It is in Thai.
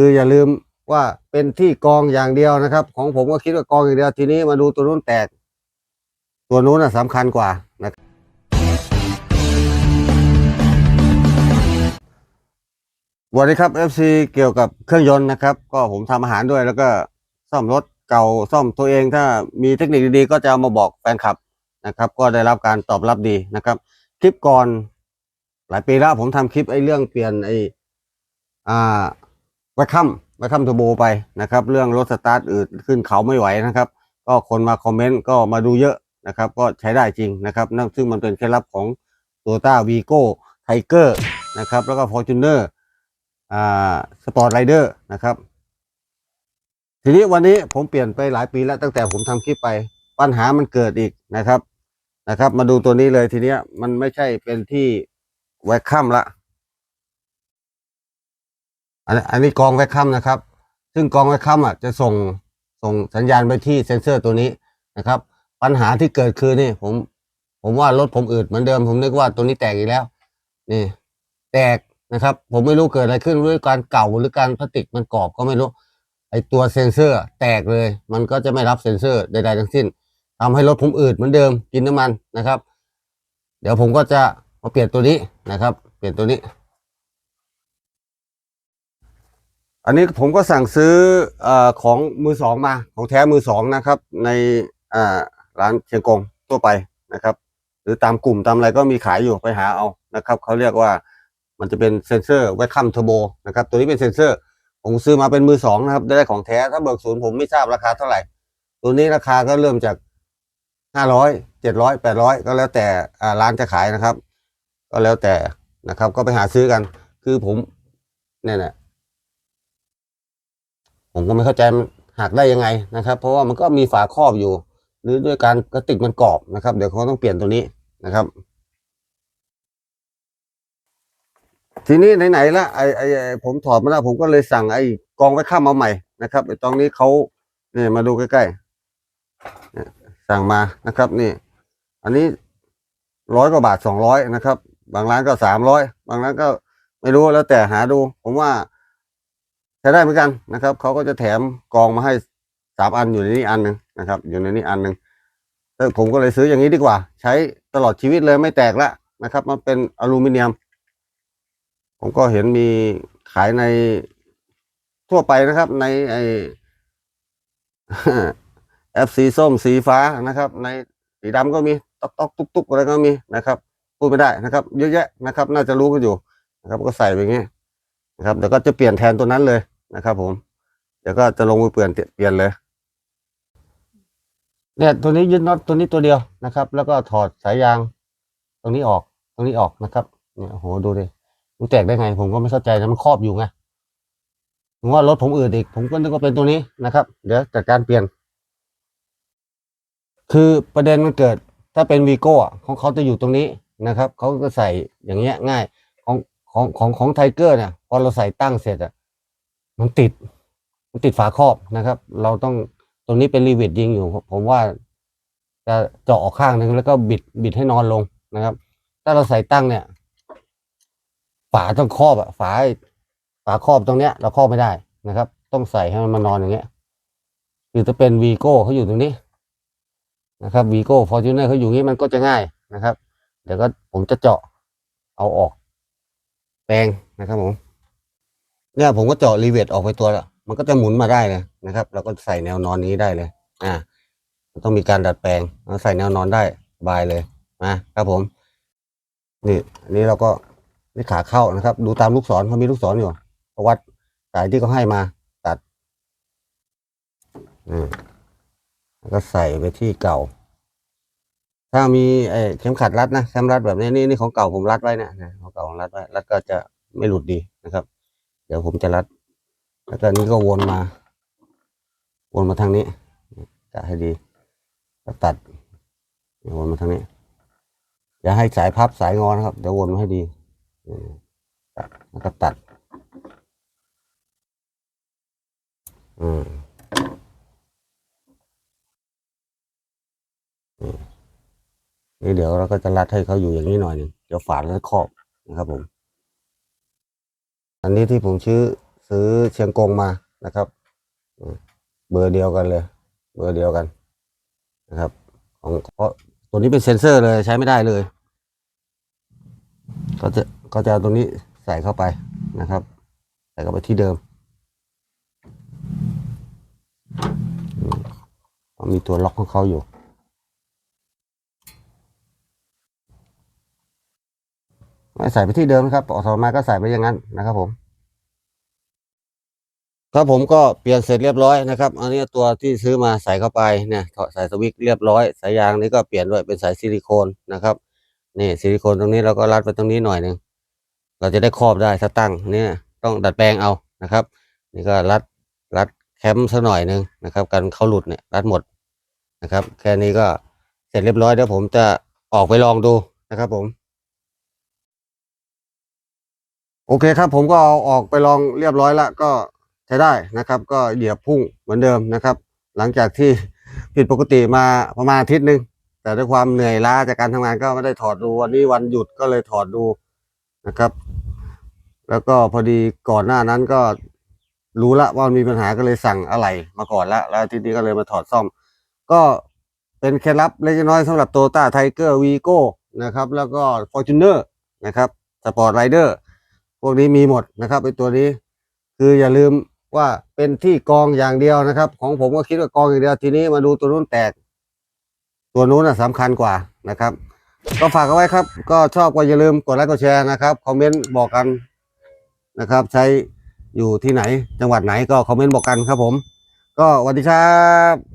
คืออย่าลืมว่าเป็นที่กองอย่างเดียวนะครับ ของผมก็คิดว่ากองอย่างเดียวทีนี้มาดูตัวนู้นแตก ตัวนู้นนะสำคัญกว่านะครับสวัสดีครับ FC เกี่ยวกับเครื่องยนต์นะครับ ก็ผมทำอาหารด้วยแล้วก็ซ่อมรถเก่าซ่อมตัวเองถ้ามีเทคนิคดีๆ ก็จะเอามาบอกแฟนคลับนะครับ ก็ได้รับการตอบรับดีนะครับ คลิปก่อนหลายปีแล้วผมทำคลิปไอ้เรื่องเปลี่ยนไอ้อ่า ไวคัมไวคัมเทอร์โบไปนะครับ เรื่องรถสตาร์ทอืดขึ้นเขาไม่ไหวนะครับ ก็คนมาคอมเมนต์ก็มาดูเยอะนะครับ ก็ใช้ได้จริงนะครับนั่นซึ่งมันเป็นเคล็ดลับของ t o y ต้าวีโก้ไทเกอร์นะครับ แล้วก็ฟอร์จูเนอร์อ่าสปอร์ตไรเดอร์นะครับ ทีนี้วันนี้ผมเปลี่ยนไปหลายปีแล้วตั้งแต่ผมทำคลิปไปปัญหามันเกิดอีกนะครับนะครับ มาดูตัวนี้เลยทีเนี้ยมันไม่ใช่เป็นที่แวคคัมละ อันอันนี้กองแวคคัมนะครับ ซึ่งกองแวคคัมอะจะส่งส่งสัญญาณไปที่เซ็นเซอร์ตัวนี้นะครับ ปัญหาที่เกิดคือนี่ผม ผมว่ารถผมอืดเหมือนเดิม ผมนึกว่าตัวนี้แตกอีกแล้ว นี่ แตกนะครับ ผมไม่รู้เกิดอะไรขึ้นด้วยการเก่าหรือการพลาสติกมันกรอบก็ไม่รู้ไอตัวเซ็นเซอร์แตกเลย มันก็จะไม่รับเซ็นเซอร์ใดๆทั้งสิ้นทำให้รถผมอืดเหมือนเดิมกินน้ำมันนะครับ เดี๋ยวผมก็จะมาเปลี่ยนตัวนี้นะครับ เปลี่ยนตัวนี้ อันนี้ผมก็สั่งซื้ออของมือสองมา ของแท้มือสองนะครับ ในร้านเชียงกงทั่วไปนะครับ หรือตามกลุ่มตามอะไรก็มีขายอยู่ไปหาเอานะครับเขาเรียกว่ามันจะเป็นเซนเซอร์ไวคัมเทอร์โบนะครับตัวนี้เป็นเซนเซอร์ ผมซื้อมาเป็นมือสองนะครับ ได้ของแท้ถ้าเบิกศูนย์ผมไม่ทราบราคาเท่าไหร่ ตัวนี้ราคาก็เริ่มจากห้าร้อยเจ็ดร้อยแปดร้อยก็แล้วแต่ร้านจะขายนะครับ ก็แล้วแต่นะครับ ก็ไปหาซื้อกัน คือผมเนี่ยนะ ผมก็ไม่เข้าใจหักได้ยังไงนะครับ เพราะว่ามันก็มีฝาครอบอยู่ หรือด้วยการกระติกมันกรอบนะครับ เดี๋ยวเขาต้องเปลี่ยนตัวนี้นะครับ ทีนี้ไหนๆละไอไอไอ้ผมถอดมาแล้วผมก็เลยสั่งไอ้กองไว้ข้ามมาใหม่นะครับไอ้ตรงนี้เขาเนี่ยมาดูใกล้ๆสั่งมานะครับนี่ อันนี้ร้อยกว่าบาทสองร้อยนะครับ บางร้านก็สามร้อยบางร้านก็ไม่รู้แล้วแต่หาดู ผมว่า ใช้ได้เหมือนกันนะครับเขาก็จะแถมกองมาให้สามอันอยู่ในนี้อันหนึ่งนะครับ อยู่ในนี้อันหนึ่งแต่ผมก็เลยซื้ออย่างนี้ดีกว่า ใช้ตลอดชีวิตเลยไม่แตกละนะครับ มันเป็นอลูมิเนียม ผมก็เห็นมีขายในทั่วไปนะครับ ในไอแอปสีส้มสีฟ้านะครับ ในสีดำก็มีตอกตอกตุกตุกอะไรก็มีนะครับพูดไม่ได้นะครับ เยอะแยะนะครับ น่าจะรู้กันอยู่นะครับ ก็ใส่ไปงี้ นะครับเดี๋ยวก็จะเปลี่ยนแทนตัวนั้นเลยนะครับ ผม เดี๋ยวก็จะลงมือเปลี่ยนเปลี่ยนเลย เนี่ยตัวนี้ยึดน็อตตัวนี้ตัวเดียวนะครับ แล้วก็ถอดสายยาง ตรงนี้ออก ตรงนี้ออกนะครับเนี่ยโหดูดิมันแตกได้ไง ผมก็ไม่เข้าใจนะมันครอบอยู่ไงผมว่ารถผมอื่นอีก ผมก็นึกว่าเป็นตัวนี้นะครับ เดี๋ยวจัดการเปลี่ยน คือประเด็นมันเกิด ถ้าเป็นวีโก้ของเขาจะอยู่ตรงนี้นะครับเขาก็ใส่อย่างเงี้ยง่ายของ ของของของไทเกอร์เนี่ยพอเราใส่ตั้งเสร็จอะมันติด มันติดฝาครอบนะครับ เราต้องตรงนี้เป็นรีเวทยิงอยู่ ผมว่าจะเจาะออกข้างนึงแล้วก็บิดบิดให้นอนลงนะครับ ถ้าเราใส่ตั้งเนี่ย ฝาต้องครอบอะฝาฝาครอบตรงเนี้ย เราครอบไม่ได้นะครับ ต้องใส่ให้มันมานอนอย่างเงี้ยคือจะเป็นวีโก้เขาอยู่ตรงนี้นะครับวีโก้ฟอร์จูเนอร์เขาอยู่นี้มันก็จะง่ายนะครับ เดี๋ยวก็ผมจะเจาะเอาออก แปลงนะครับผมเนี่ยผมก็เจาะรีเวทออกไปตัวละมันก็จะหมุนมาได้เลยนะครับ เราก็ใส่แนวนอนนี้ได้เลย อ่ามันต้องมีการดัดแปลงแล้วใส่แนวนอนได้บายเลยนะครับผม นี่อันนี้เราก็นี่ขาเข้านะครับ ดูตามลูกศรเขามีลูกศรอยู่เขาวัดสายที่เขาให้มาตัดอืมแล้วก็ใส่ไปที่เก่า ถ้ามีไอ้เข็มขัดรัดนะเข็มรัดแบบนี้นี่นี่ของเก่าผมรัดไว้เนะนะของ เก่าผมรัดไว้รัดก็จะไม่หลุดดีนะครับ เดี๋ยวผมจะรัด แล้วก็นี้ก็วนมา วนมาทางนี้กะให้ดีแล้วตัดวนมาทางนี้ อย่าให้สายพับสายงอนะครับ เดี๋ยววนมาให้ดีตัดแล้วก็ตัดอืมนี่เดี๋ยวเราก็จะรัดให้เขาอยู่อย่างนี้หน่อยนึงเดี๋ยวฝาดแล้วครอบ นะครับผม อันนี้ที่ผมซื้อซื้อเชียงกงมานะครับ เบอร์เดียวกันเลย เบอร์เดียวกันนะครับ ของเพราะตัวนี้เป็นเซ็นเซอร์เลยใช้ไม่ได้เลย ก็จะก็จะเอาตรงนี้ใส่เข้าไปนะครับ ใส่เข้าไปที่เดิมอืมมีตัวล็อกของเขาอยู่ ม่ใส่ไปที่เดิมนะครับออกมาก็ใส่ไปอย่างนั้นนะครับผม ครับผมก็เปลี่ยนเสร็จเรียบร้อยนะครับ อันนี้ตัวที่ซื้อมาใส่เข้าไปเนี่ยถอดสายสวิกเรียบร้อยสายยางนี้ก็เปลี่ยนด้วยเป็นสายซิลิโคนนะครับนี่ซิลิโคนตรงนี้เราก็รัดไปตรงนี้หน่อยหนึ่งเราจะได้ครอบได้ถ้าตั้งเนี่ยต้องดัดแปลงเอานะครับ นี่ก็รัดรัดแคมสักหน่อยหนึ่งนะครับกันเข้าหลุดเนี่ยรัดหมดนะครับ แค่นี้ก็เสร็จเรียบร้อยเดี๋ยวผมจะออกไปลองดูนะครับผม โอเคครับ ผมก็เอาออกไปลองเรียบร้อยแล้วก็ใช้ได้นะครับ ก็เหยียบพุ่งเหมือนเดิมนะครับ หลังจากที่ผิดปกติมาประมาณอาทิตย์หนึ่งแต่ด้วยความเหนื่อยล้าจากการทำงานก็ไม่ได้ถอดดูวันนี้วันหยุดก็เลยถอดดูนะครับ แล้วก็พอดีก่อนหน้านั้นก็รู้ละว่ามีปัญหาก็เลยสั่งอะไหล่มาก่อนละแล้วทีนี้ก็เลยมาถอดซ่อม ก็เป็นเคล็ดลับเล็กน้อยสำหรับโตต้าไทเกอร์วีโก้นะครับ แล้วก็ฟอร์จูเนอร์นะครับสปอร์ตไรเดอร์ พวกนี้มีหมดนะครับไอตัวนี้ คืออย่าลืมว่าเป็นที่กองอย่างเดียวนะครับ ของผมก็คิดว่ากองอย่างเดียวทีนี้มาดูตัวนู้นแตก ตัวนู้นนะสำคัญกว่านะครับ ก็ฝากเอาไว้ครับ ก็ชอบก็อย่าลืมกดไลค์กดแชร์นะครับคอมเมนต์บอกกันนะครับ ใช้อยู่ที่ไหนจังหวัดไหนก็คอมเมนต์บอกกันครับผม ก็สวัสดีครับ